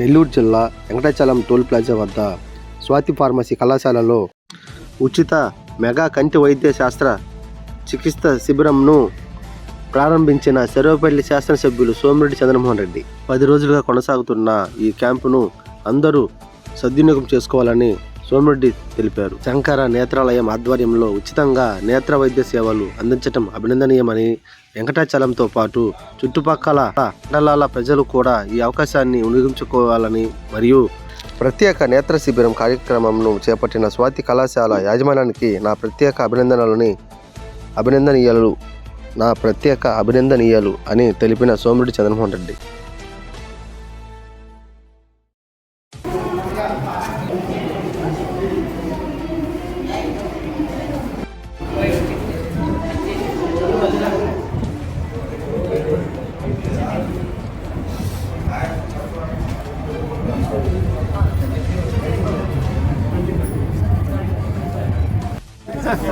నెల్లూరు జిల్లా Venkatachalam toll plaza వద్ద Swathi pharmacy కళాశాలలో ఉచిత మెగా కంటి వైద్య శాస్త్ర చికిత్స శిబిరంను ప్రారంభించిన శాస్త్ర శాసనసభ్యులు సోమిరెడ్డి చంద్రమోహన్ రెడ్డి. పది రోజులుగా కొనసాగుతున్న ఈ క్యాంపును అందరూ సద్వినియోగం చేసుకోవాలని సోమిరెడ్డి తెలిపారు. శంకర నేత్రాలయం ఆధ్వర్యంలో ఉచితంగా నేత్ర వైద్య సేవలు అందించడం అభినందనీయమని వెంకటాచలంతో పాటు చుట్టుపక్కల మండలాల ప్రజలు కూడా ఈ అవకాశాన్ని వినియోగించుకోవాలని మరియు ప్రత్యేక నేత్ర శిబిరం కార్యక్రమంను చేపట్టిన స్వాతి కళాశాల యాజమాన్యానికి నా ప్రత్యేక అభినందనలని అభినందనీయాలు నా ప్రత్యేక అభినందనీయాలు అని తెలిపిన సోమిరెడ్డి చంద్రమోహన్ రెడ్డి.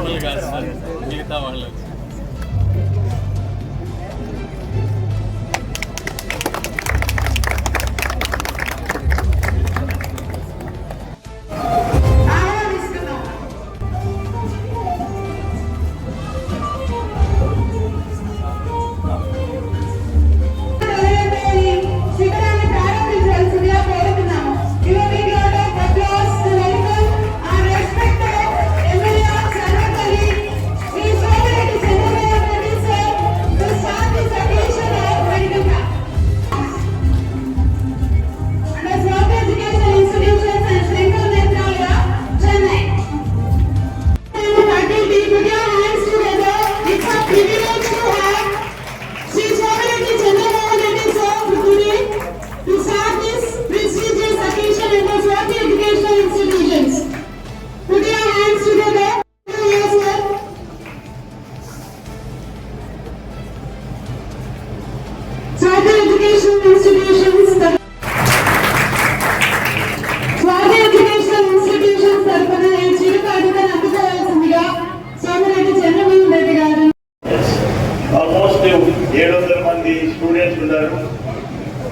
వాళ్ళు కాదు సార్ మిగతా వాళ్ళు ఏడు వందల మంది స్టూడెంట్స్ ఉన్నారు.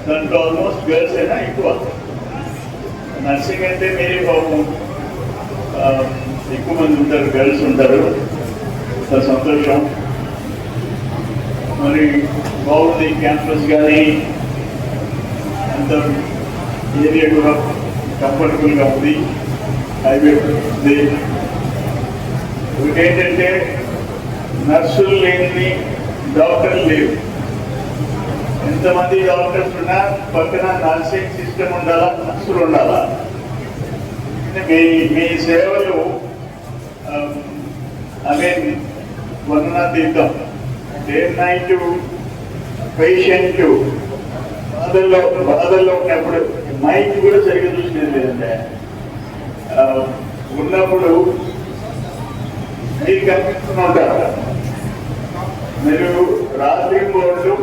దాంట్లో ఆల్మోస్ట్ గర్ల్స్ అయినా ఎక్కువ. నర్సింగ్ అంటే మీరే పాపం ఎక్కువ మంది ఉంటారు గర్ల్స్ ఉంటారు. సంతోషం. మరి బాగుంది క్యాంపస్ కానీ అంత ఏరియా కూడా కంఫర్టబుల్గా ఉంది. హైవే ఉంది. ఒకటి ఏంటంటే నర్సులు లేని డాక్టర్లు లేవు. ఎంతమంది డాక్టర్స్ ఉన్నా పక్కన నర్సింగ్ సిస్టమ్ ఉండాలా నర్సులు ఉండాలా? మీ మీ సేవలు అదే వర్ణనాతీతం. డే నైట్ పేషెంట్ బాధల్లో బాధల్లో ఉన్నప్పుడు మైక్ కూడా సరిగ్గా చూసినది లేదంటే ఉన్నప్పుడు మీరు కనిపిస్తూనే ఉంటారు మీరు రాత్రి బోర్డు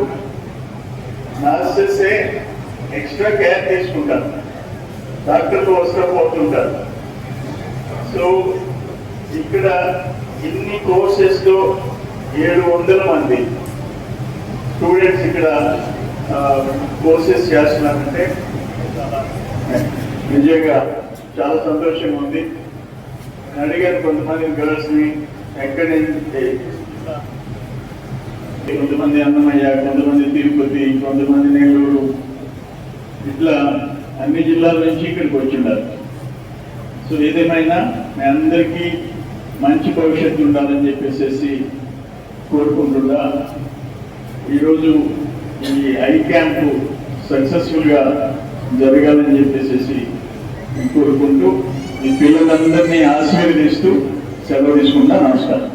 నర్సెస్ ఎక్స్ట్రా కేర్ తీసుకుంటారు. డాక్టర్లు వస్తా పోతుంటారు. సో ఇక్కడ ఇన్ని కోర్సెస్లో ఏడు వందల మంది స్టూడెంట్స్ ఇక్కడ కోర్సెస్ చేస్తున్నారంటే నిజంగా చాలా సంతోషంగా ఉంది. అడిగాను కొంతమంది గర్ల్స్ని ఎక్కడ నుంచి కొంతమంది అన్నమయ్య కొంతమంది తిరుపతి కొంతమంది నెల్లూరు ఇట్లా అన్ని జిల్లాల నుంచి ఇక్కడికి వచ్చిండారు. సో ఏదేమైనా మీ అందరికీ మంచి భవిష్యత్తు ఉండాలని చెప్పేసి కోరుకుంటున్నా. ఈరోజు ఈ ఐ క్యాంపు సక్సెస్ఫుల్గా జరగాలని చెప్పేసి కోరుకుంటూ ఈ పిల్లలందరినీ ఆశీర్వదిస్తూ సెలవు తీసుకుంటా. నమస్కారం.